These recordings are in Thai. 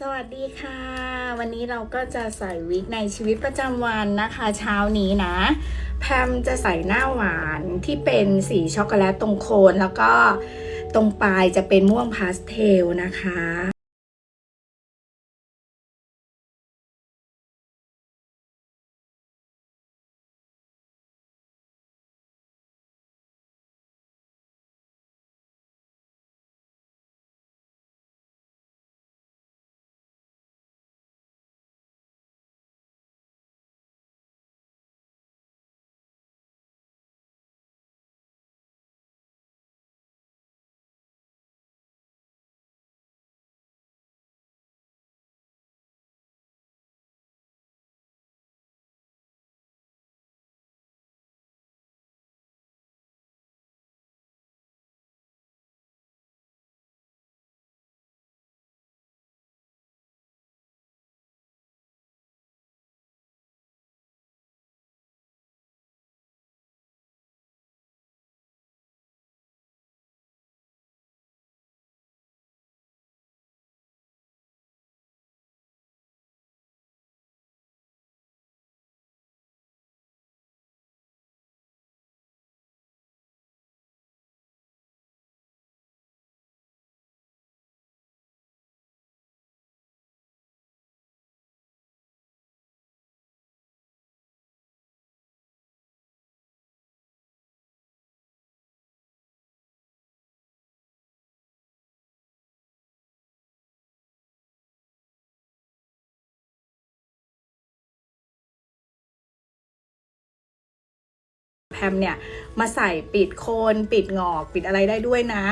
สวัสดีค่ะ วันนี้เราก็จะใส่วิกในชีวิตประจำวันนะคะ เช้านี้นะแพมจะใส่หน้าหวานที่เป็นสีช็อกโกแลตตรงโคนแล้วก็ตรงปลายจะเป็นม่วงพาสเทลนะคะ แพมเนี่ยมาใส่ปิดโคนปิดงอกปิดอะไรได้ด้วยนะ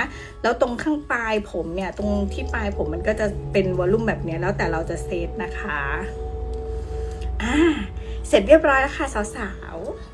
แล้วตรงข้างปลายผมเนี่ยตรงที่ปลายผมมันก็จะเป็นวอลลุ่มแบบนี้แล้วแต่เราจะเซตนะคะอ่าเสร็จเรียบร้อยแล้วค่ะสาวๆ